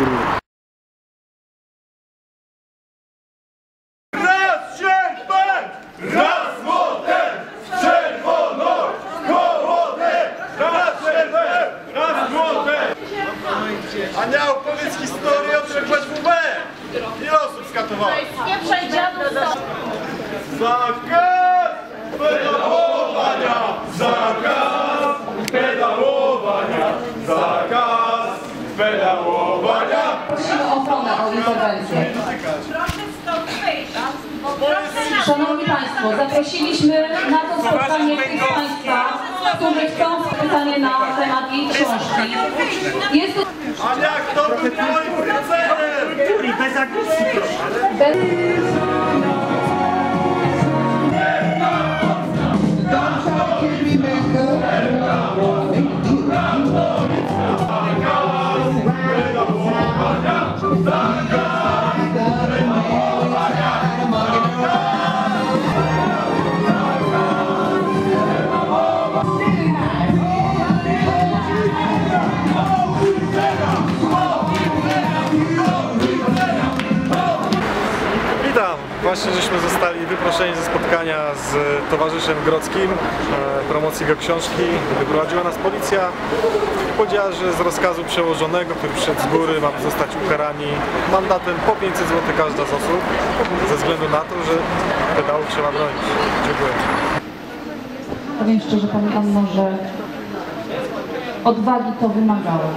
kurwa. A miał powiedz historię o przykład WB! Ile osób skatowało? Nie Zakaz pedałowania! Zakaz pedałowania! Zakaz pedałowania! Interwencję. Na Szanowni Państwo, zaprosiliśmy na to spotkanie tych z Państwa, którzy chcą pytanie na temat jej książki. Jest to A jak to był moim prezentem? Bez agresji, proszę. Bez... Witam! Właśnie żeśmy zostali wyproszeni ze spotkania z towarzyszem Grodzkim, e, promocji jego książki. Wyprowadziła nas policja i powiedziała, że z rozkazu przełożonego, który przyszedł z góry, mamy zostać ukarani mandatem po 500 zł każda z osób, ze względu na to, że pedałów trzeba bronić. Dziękuję. Powiem szczerze Anno, że odwagi to wymagało.